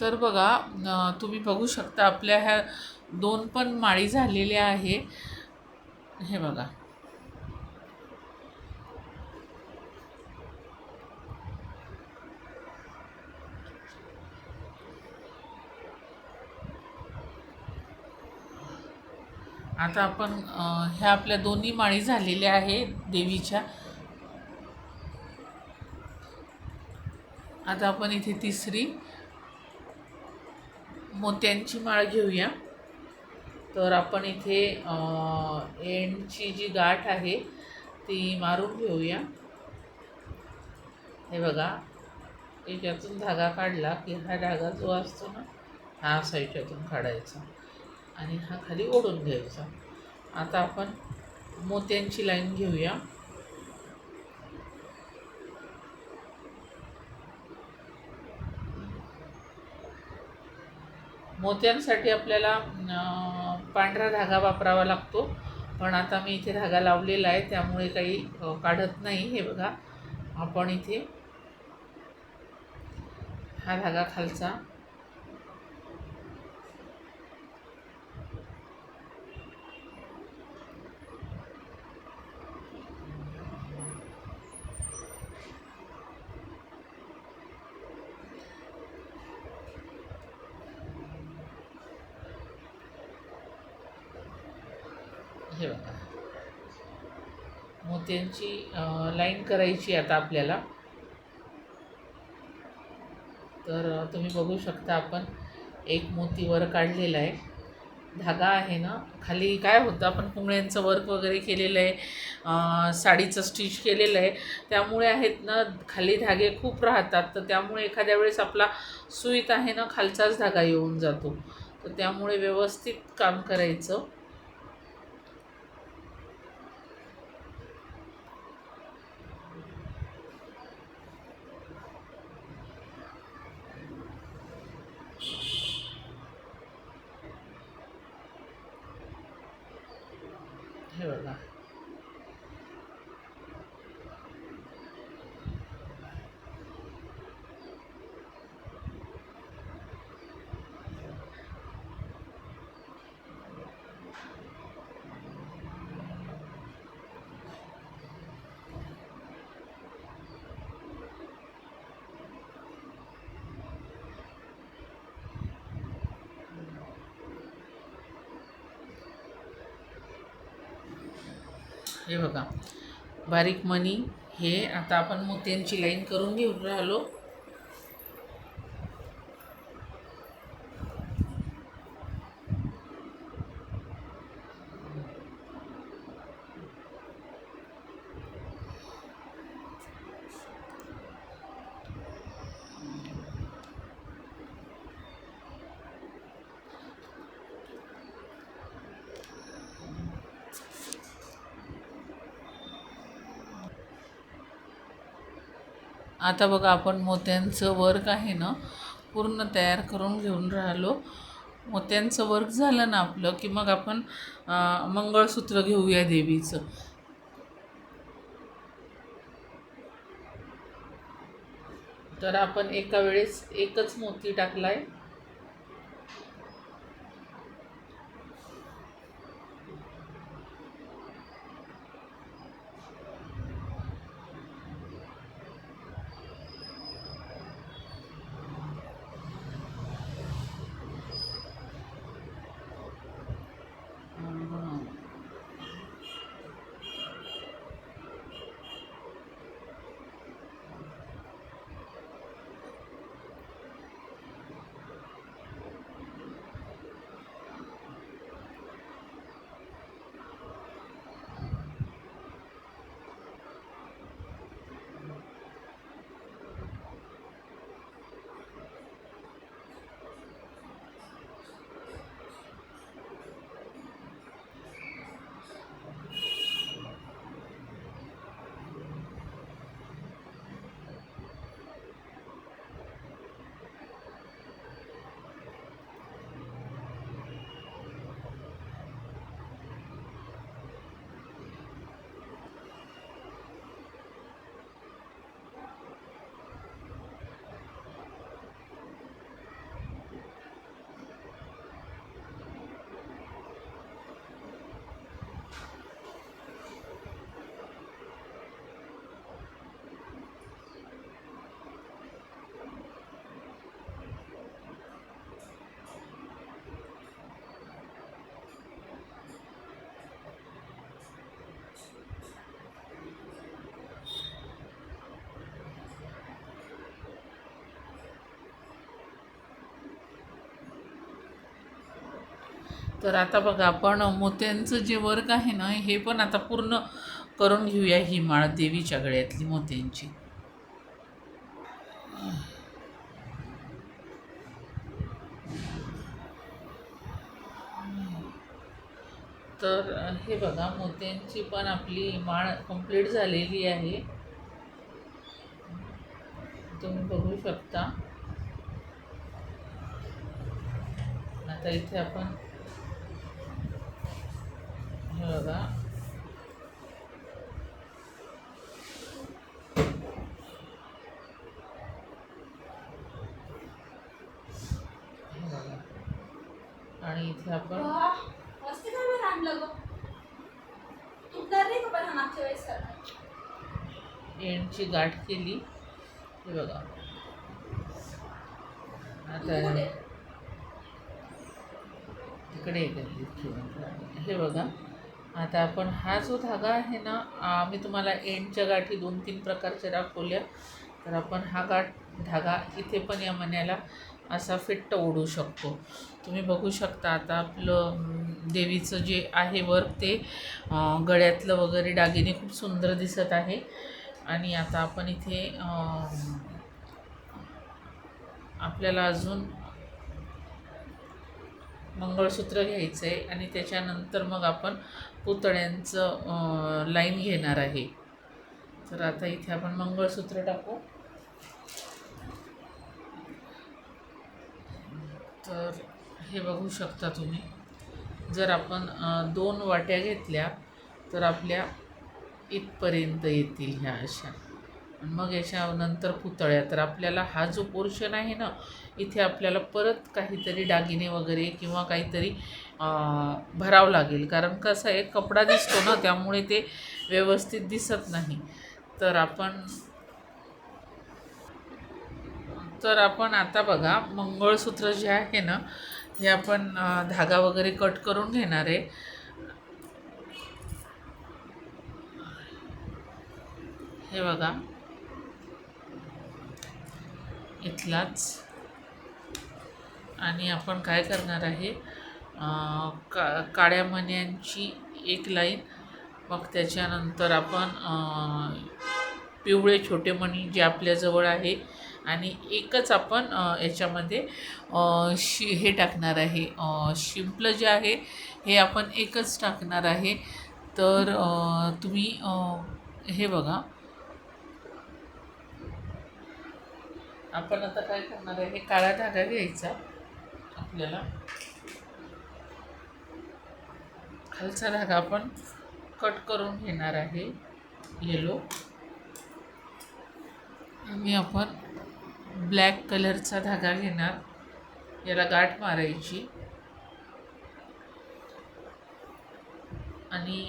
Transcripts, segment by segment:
तर बघा तुम्ही बघू शकता आपल्या ह्या दोन पण माळी झालेल्या आहे. हे बघा. आता आपण ह्या आपल्या दोन्ही माळी झालेल्या आहे देवीच्या. आता आपण इथे तिसरी मोत्यांची माळ घेऊया. तर आपण इथे एंडची जी गाठ आहे ती मारून घेऊया. हे बघा याच्यातून धागा काढला की हा धागा जो असतो ना हा असा याच्यातून काढायचा आणि हा खाली ओढून घ्यायचा. आता आपण मोत्यांची लाईन घेऊया. मोत्यांसाठी आपल्याला पांढरा धागा वापरावा लागतो. पण आता मी इथे धागा लावलेला आहे त्यामुळे काही काढत नाही. हे बघा आपण इथे हा धागा खालचा हे बघा मोत्यांची लाईन करायची आता आपल्याला. तर तुम्ही बघू शकता आपण एक मोती वर काढलेला आहे. धागा आहे ना खाली काय होतं आपण कुंबळ्यांचं वर्क वगैरे केलेलं आहे. साडीचं स्टिच केलेलं आहे. त्यामुळे आहेत ना खाली धागे खूप राहतात. तर त्यामुळे एखाद्या वेळेस आपला सुईत आहे ना खालचाच धागा येऊन जातो. तर त्यामुळे व्यवस्थित काम करायचं. हे बघा हे बघा. बारीक मणी हे आता आपण मोत्यांची लाईन करून घेऊन राहिलो. आता बघा आपण मोत्यांचं वर्क आहे ना पूर्ण तयार करून घेऊन राहिलो. मोत्यांचं वर्क झालं ना आपलं की मग आपण मंगळसूत्र घेऊया देवीचं. तर आपण एका वेळेस एकच मोती टाकलाय. आहे तर आता बघा आपण मोत्यांचं जे वर्क आहे ना हे पण आता पूर्ण करून घेऊया ही माळ देवीच्या गळ्यातली मोत्यांची. तर हे बघा मोत्यांची पण आपली माळ कंप्लीट झालेली आहे. तुम्ही बघू शकता. आता इथे आपण बघा आणि इथे आपण वाह, मस्त काय बरं आणलं गं. तुटणार नाही का पण मागच्या वेळेस सारखा? एंडची गाठ केली. हे बघा. आता किंवा हे बघा. आता आपण हा जो धागा आहे ना आम्ही मी तुम्हाला एंडच्या गाठी दोन तीन प्रकारच्या दाखवल्या. तर आपण हा गाठ धागा इथे पण या मण्याला असा फिट्ट ओढू शकतो. तुम्ही बघू शकता आता आपलं देवीचं जे आहे वर्क ते गळ्यातलं वगैरे दागिने खूप सुंदर दिसत आहे. आणि आता आपण इथे आपल्याला अजून मंगळसूत्र घ्यायचं आहे आणि त्याच्यानंतर मग आपण पुतळ्यांचं लाईन घेणार आहे. तर आता इथे आपण मंगळसूत्र टाकू. तर हे बघू शकता तुम्ही. जर आपण दोन वाट्या घेतल्या तर आपल्या इथपर्यंत येतील ह्या अशा. मग याच्या नंतर पुतळ्या. तर आपल्याला हा जो पोर्शन आहे ना इथे आपल्याला परत काहीतरी दागिने वगैरे किंवा काहीतरी भरावं लागेल. कारण कसं आहे कपडा दिसतो ना त्यामुळे ते व्यवस्थित दिसत नाही. तर आपण तर आपण आता बघा मंगळसूत्र जे आहे ना हे आपण धागा वगैरे कट करून घेणार आहे. हे बघा. इथलाच. आणि आपण काय करणार आहे? का काळ्या मण्यांची एक लाईन. मग त्याच्यानंतर आपण पिवळे छोटे मणी जे आपल्याजवळ आहे. आणि एकच आपण याच्यामध्ये शि हे टाकणार आहे. शिंपलं जे आहे हे आपण एकच टाकणार आहे. तर तुम्ही हे बघा. आपण आता काय करणार आहे? हे काळा धागा घ्यायचा आपल्याला. खालचा धागा आपण कट करून घेणार आहे. येलो आणि आपण ब्लॅक कलरचा धागा घेणार. याला गाठ मारायची. आणि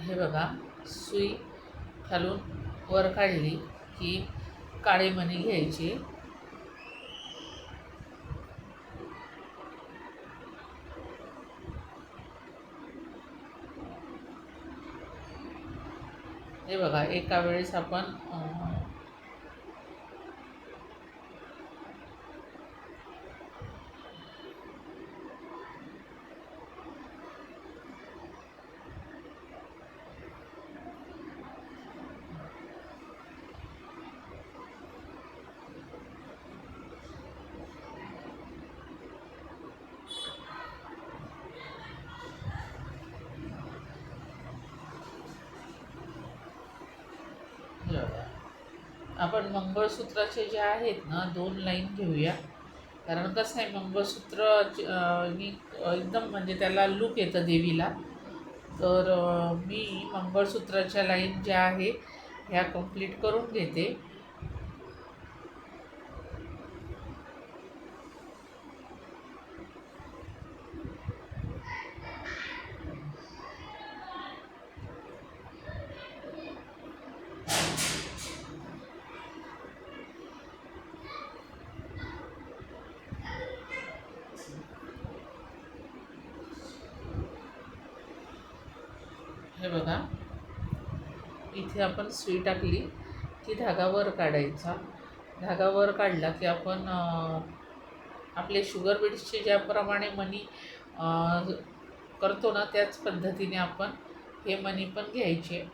हे बघा सुई खालून वर काढली की काळे मणी घ्यायचे. हे बघा एका वेळेस आपण अं, हे बघा. आपण मंगळसूत्राचे जे आहेत ना दोन लाईन घेऊया. कारण कसं आहे मंगळसूत्र एकदम म्हणजे त्याला लूक येतं देवीला. तर मी मंगळसूत्राच्या लाईन ज्या आहे ह्या कंप्लीट करून घेते. हे बघा. इथे आपण सुई टाकली की धागा वर काढायचा. धागा वर काढला की आपण आपले शुगर बीड्सचे ज्याप्रमाणे मनी करतो ना त्याच पद्धतीने आपण हे मनी पण घ्यायचे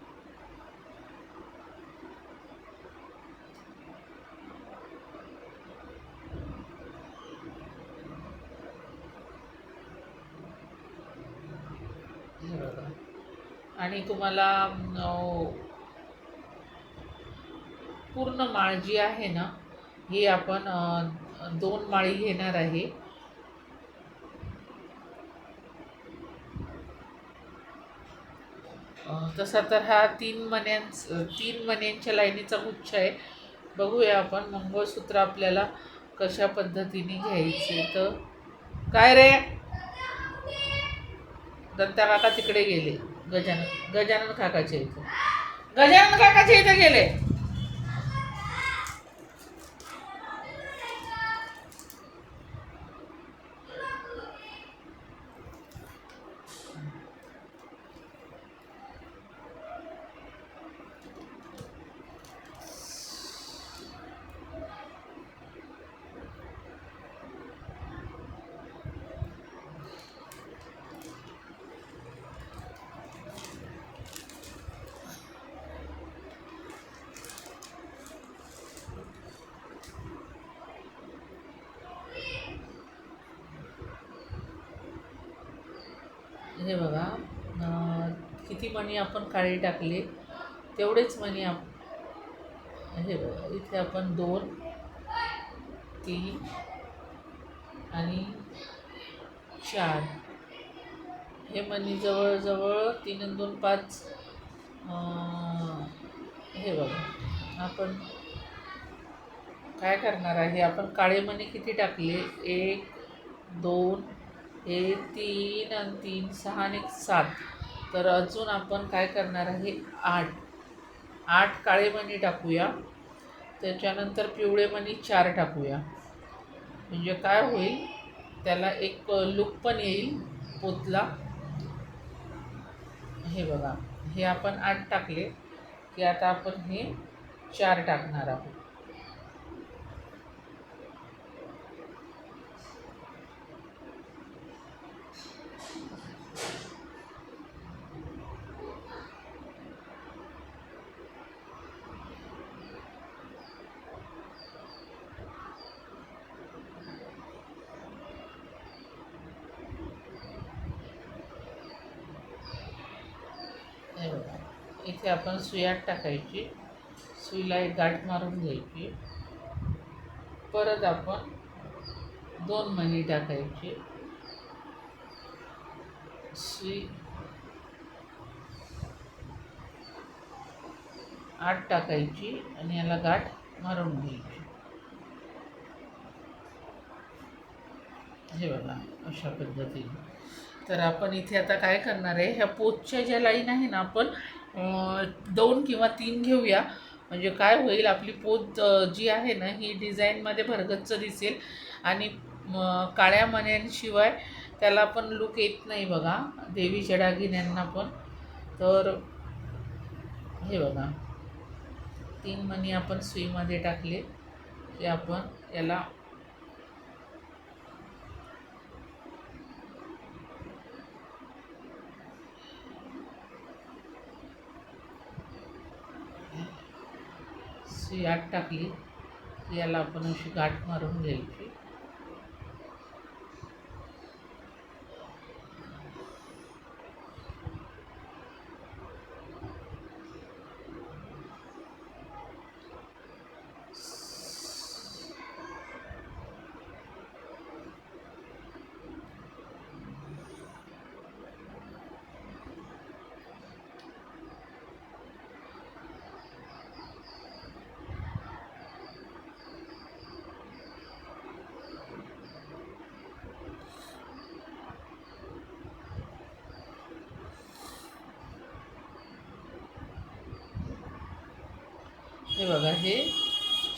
हे बघा. आणि तुम्हाला पूर्ण माळ जी आहे ना ही आपण दोन माळी घेणार आहे. तसा तर हा तीन मण्यांच तीन मण्यांच्या लाईनीचा गुच्छ आहे. बघूया आपण मंगळसूत्र आपल्याला कशा पद्धतीने घ्यायचे तर. काय रे? दत्ता काका तिकडे गेले. गजानन गजानन काकाच्या इथं. गजानन काकाच्या इथं गेले. हे बघा किती मणी आपण काळी टाकले तेवढेच मणी आप हे बघा इथे आपण दोन तीन आणि चार. हे मणी जवळजवळ तीन आणि दोन पाच हे बघा आपण काय करणार आहे? आपण काळे मणी किती टाकले? एक दोन हे तीन आणि तीन सहा आणि एक सात. तर अजून आपण काय करणार आहे? आठ. आठ काळे मणी टाकूया. त्याच्यानंतर पिवळे मणी चार टाकूया. म्हणजे काय होईल? त्याला एक लुक पण येईल पोतला. हे बघा. हे आपण आठ टाकले की आता आपण हे चार टाकणार आहोत हे बघा इथे सुयात टाकायची. सुईला एक गाठ मारून घ्यायची. परत आपण दोन मणी टाकायचे. सुई आठ टाकायची आणि याला गाठ मारून घ्यायची. हे बघा अशा पद्धतीने. तर आपण इथे आता काय करणार आहे? ह्या पोचच्या ज्या लाईन आहे ना आपण दोन किंवा तीन घेऊया. म्हणजे काय होईल आपली पोत जी आहे ना ही डिझाईनमध्ये भरगच्च दिसेल. आणि काळ्या मण्यांशिवाय त्याला पण लुक येत नाही बघा. देवीच्या दागिन्यांना पण. तर हे बघा. तीन मणी आपण सुईमध्ये टाकले. की आपण याला अशी आट टाकली की याला आपण अशी गाठ मारून घ्यायची हे बघा हे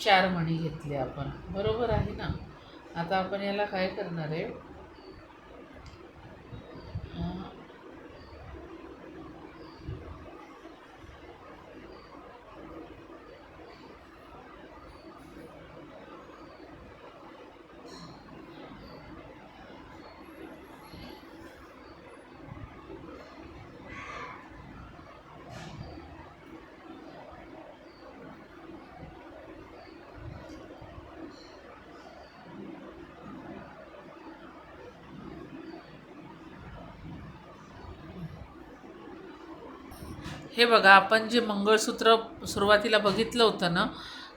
चार मणी घेतले आपण. बरोबर आहे ना? आता आपण याला काय करणार आहे? हे बघा आपण जे मंगळसूत्र सुरुवातीला बघितलं होतं ना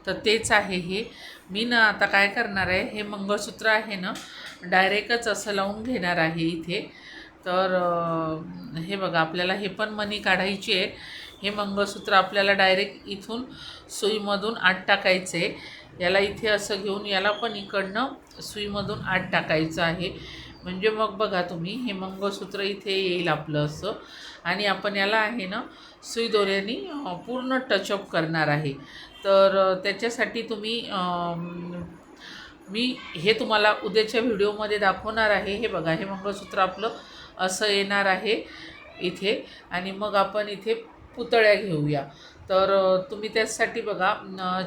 तर तेच आहे हे. मी ना आता काय करणार आहे हे मंगळसूत्र आहे ना डायरेक्टच असं लावून घेणार आहे इथे. तर हे बघा आपल्याला हे पण मनी काढायची आहे. हे मंगळसूत्र आपल्याला डायरेक्ट इथून सुईमधून आत टाकायचं आहे याला इथे असं घेऊन याला पण इकडनं सुईमधून आत टाकायचं आहे. म्हणजे मग बघा तुम्ही हे मंगळसूत्र इथे येईल आपलं असं. आणि आपण याला आहे ना सुई दोऱ्याने पूर्ण टचअप करणार आहे. तर त्याच्यासाठी तुम्ही मी हे तुम्हाला उद्याच्या व्हिडिओमध्ये दाखवणार आहे. हे बघा हे मंगळसूत्र आपलं असं येणार आहे इथे. आणि मग आपण इथे पुतळ्या घेऊया. तर तुम्ही त्यासाठी बघा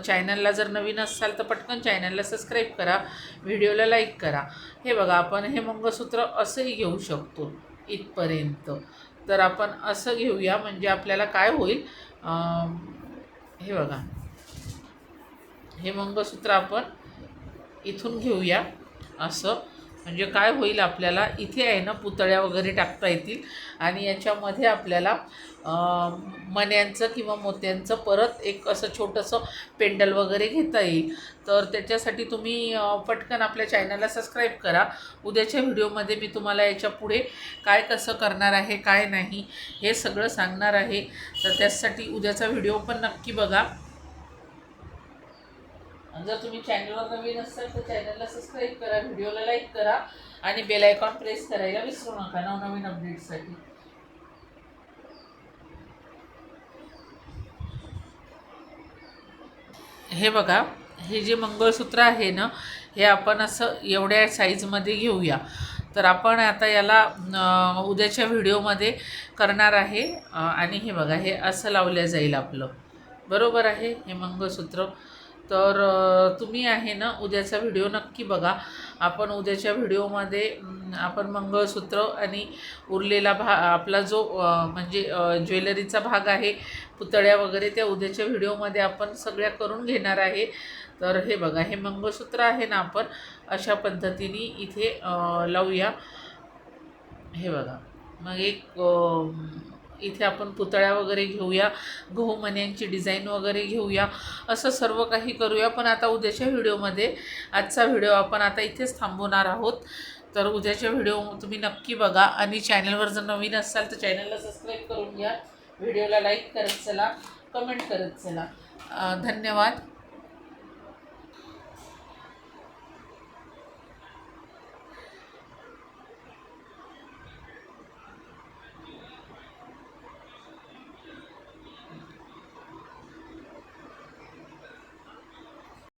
चॅनलला जर नवीन असाल तर पटकन चॅनलला सबस्क्राईब करा व्हिडिओला लाईक करा. हे बघा आपण हे मंगळसूत्र असंही घेऊ शकतो इथपर्यंत. तर आपण असं घेऊया म्हणजे आपल्याला काय होईल? हे बघा. हे मंगळसूत्र आपण इथून घेऊया असं. म्हणजे काय होईल आपल्याला? इथे आहे ना पुतळ्या वगैरे टाकता येतील. आणि याच्यामध्ये आपल्याला मण्यांचं किंवा मोत्यांचं परत एक असं छोटंसं पेंडल वगैरे घेता येईल. तर त्याच्यासाठी तुम्ही पटकन आपल्या चॅनलला सबस्क्राईब करा. उद्याच्या व्हिडिओमध्ये मी तुम्हाला याच्यापुढे काय कसं करणार आहे काय नाही हे सगळं सांगणार आहे. तर त्यासाठी उद्याचा व्हिडिओ पण नक्की बघा. आणि जर तुम्ही चॅनलवर नवीन असाल तर चॅनलला सबस्क्राईब करा व्हिडिओला लाईक करा आणि बेल आयकॉन प्रेस करायला विसरू नका नवनवीन अपडेटसाठी हे बघा हे जे मंगळसूत्र आहे ना हे आपण असं एवढ्या साईजमध्ये घेऊया. तर आपण आता याला उद्याच्या व्हिडिओमध्ये करणार आहे. आणि हे बघा हे असं लावलं जाईल आपलं. बरोबर आहे? हे मंगळसूत्र. तर तुम्ही आहे ना उद्याचा व्हिडिओ नक्की बघा. आपण उद्याच्या व्हिडिओमध्ये आपण मंगळसूत्र आणि उरलेला भा आपला जो म्हणजे ज्वेलरीचा भाग आहे पुतळ्या वगैरे त्या उद्याच्या व्हिडिओमध्ये आपण सगळ्या करून घेणार आहे. तर हे बघा हे मंगळसूत्र आहे ना आपण अशा पद्धतीने इथे लावूया. हे बघा मग एक इथे आपण पुतळ्या वगैरे घेऊया गहूमण्यांची डिझाईन वगैरे घेऊया असं सर्व काही करूया. पण आता उद्याच्या व्हिडिओमध्ये आजचा व्हिडिओ आपण आता इथेच थांबवणार आहोत. तर उद्याच्या व्हिडिओ तुम्ही नक्की बघा. आणि चॅनलवर जर नवीन असाल तर चॅनलला सबस्क्राईब करून घ्या. व्हिडिओला लाईक करत चला कमेंट करत चला. धन्यवाद.